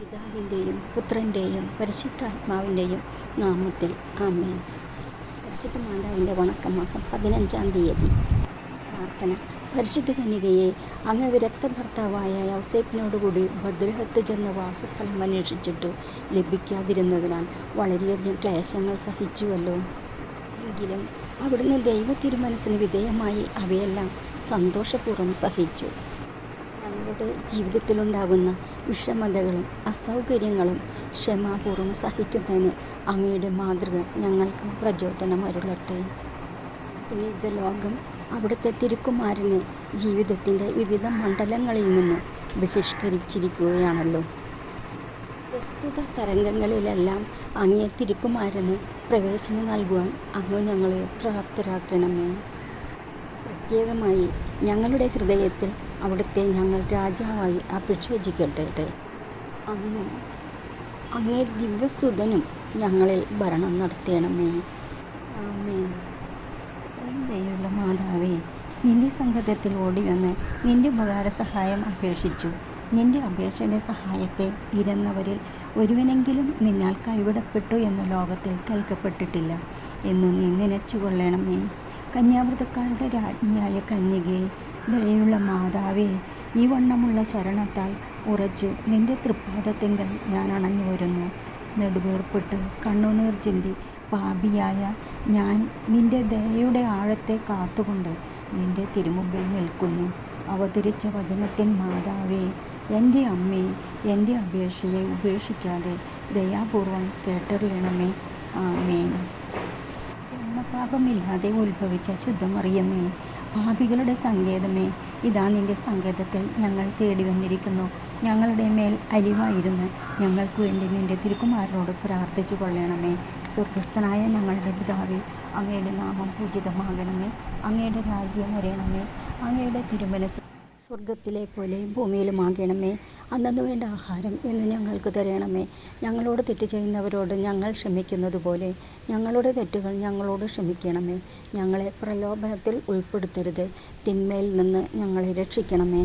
പിതാവിന്റെയും പുത്രന്റെയും പരിശുദ്ധാത്മാവിന്റെയും നാമത്തിൽ ആമേൻ. പരിശുദ്ധ മാതാവിന്റെ വണക്കമാസം പതിനഞ്ചാം തീയതി. പ്രാർത്ഥന. പരിശുദ്ധ കന്യകയെ അങ്ങ് വിരക്ത ഭർത്താവായ യൗസേപ്പിനോടുകൂടി ഭദ്രഹത്ത് ചെന്ന വാസസ്ഥലം അന്വേഷിച്ചിട്ടു ലഭിക്കാതിരുന്നതിനാൽ വളരെയധികം ക്ലേശങ്ങൾ സഹിച്ചുവല്ലോ. എങ്കിലും അവിടുന്ന് ദൈവ തിരുമനസ്സിന് വിധേയമായി അവയെല്ലാം സന്തോഷപൂർവം സഹിച്ചു. ഞങ്ങളുടെ ജീവിതത്തിലുണ്ടാകുന്ന വിഷമതകളും അസൗകര്യങ്ങളും ക്ഷമാപൂർവം സഹിക്കുന്നതിന് അങ്ങയുടെ മാതൃക ഞങ്ങൾക്ക് പ്രചോദനമരുളട്ടെ. പുനീത ലോകം അവിടുത്തെ തിരുക്കുമാരനെ ജീവിതത്തിന്റെ വിവിധ മണ്ഡലങ്ങളിൽ നിന്ന് ബഹിഷ്കരിച്ചിരിക്കുകയാണല്ലോ. പ്രസ്തുത തരംഗങ്ങളിലെല്ലാം അങ്ങേ തിരുക്കുമാരന് പ്രവേശനം നൽകുവാൻ അങ്ങ് ഞങ്ങളെ പ്രാപ്തരാക്കണമേ. പ്രത്യേകമായി ഞങ്ങളുടെ ഹൃദയത്തിൽ അവിടുത്തെ ഞങ്ങൾ രാജാവായി അഭിഷേചിക്കട്ടെ അങ്ങ് അങ്ങേ ദിവ്യസുതനും ഞങ്ങളിൽ ഭരണം നടത്തണമേ. ദയുള്ള മാതാവേ നിന്റെ സംഘത്തിൽ ഓടി വന്ന് നിന്റെ ഉപകാര സഹായം അപേക്ഷിച്ചു. നിന്റെ അപേക്ഷയുടെ സഹായത്തെ ഇരന്നവരിൽ ഒരുവനെങ്കിലും നിന്നാൽ കൈവിടപ്പെട്ടു എന്ന ലോകത്തിൽ കേൾക്കപ്പെട്ടിട്ടില്ല. എന്ന് നീ നനച്ചുകൊള്ളണമേ. കന്യാവൃതക്കാരുടെ രാജ്ഞിയായ കന്യകയെ ദയുള്ള മാതാവേ ഈ വണ്ണമുള്ള ശരണത്താൽ ഉറച്ചു നിന്റെ തൃപ്പാദത്തിങ്കൽ ഞാൻ അണഞ്ഞു വരുന്നു. നെടുവേർപ്പെട്ട് കണ്ണുനീർ ചിന്തി പാപിയായ ഞാൻ നിന്റെ ദയയുടെ ആഴത്തെ കാത്തുകൊണ്ട് നിന്റെ തിരുമുമ്പിൽ നിൽക്കുന്നു. അവതരിച്ച വചനത്തിൻ മാതാവേ എന്റെ അമ്മേ എന്റെ അപേക്ഷയെ ഉപേക്ഷിക്കാതെ ദയാപൂർവം കേട്ടറിയണമേ. ആമേൻ. ജന്മപാപമില്ലാതെ ഉത്ഭവിച്ച ശുദ്ധമറിയമേ പാപികളുടെ സങ്കേതമേ ഇതാ നിന്റെ സങ്കേതത്തിൽ ഞങ്ങൾ തേടി വന്നിരിക്കുന്നു. ഞങ്ങളുടെ മേൽ അലിവായിരുന്നു ഞങ്ങൾക്ക് വേണ്ടി നിന്റെ തിരുക്കുമാരനോട് പ്രാർത്ഥിച്ചു കൊള്ളണമേ. സ്വർഗസ്ഥനായ ഞങ്ങളുടെ പിതാവേ അങ്ങയുടെ നാമം പൂജിതമാകണമേ. അങ്ങയുടെ രാജ്യം വരണമേ. അങ്ങയുടെ തിരുമനസ് സ്വർഗത്തിലെ പോലെ ഭൂമിയിലും ഭൂമിയിലുമാകണമേ. അന്നു വേണ്ട ആഹാരം ഇന്ന് ഞങ്ങൾക്ക് തരണമേ. ഞങ്ങളോട് തെറ്റ് ചെയ്യുന്നവരോട് ഞങ്ങൾ ക്ഷമിക്കുന്നത് പോലെ ഞങ്ങളുടെ തെറ്റുകൾ ഞങ്ങളോട് ക്ഷമിക്കണമേ. ഞങ്ങളെ പ്രലോഭനത്തിൽ ഉൾപ്പെടുത്തരുത്. തിന്മയിൽ നിന്ന് ഞങ്ങളെ രക്ഷിക്കണമേ.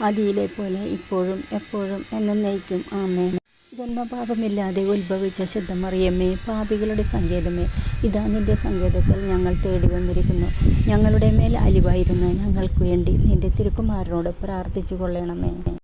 ആദിയിലെ പോലെ ഇപ്പോഴും എപ്പോഴും എന്നേക്കും ആമേൻ. ജന്മപാപമില്ലാതെ ഉത്ഭവിച്ച ശുദ്ധമറിയമ്മേ പാപികളുടെ സങ്കേതമേ ഇതാ നിന്റെ സങ്കേതത്തിൽ ഞങ്ങൾ തേടി വന്നിരിക്കുന്നു. ഞങ്ങളുടെ മേൽ അലിവായിരുന്ന ഞങ്ങൾക്ക് വേണ്ടി നിന്റെ തിരുക്കുമാരനോട് പ്രാർത്ഥിച്ചു കൊള്ളണമേ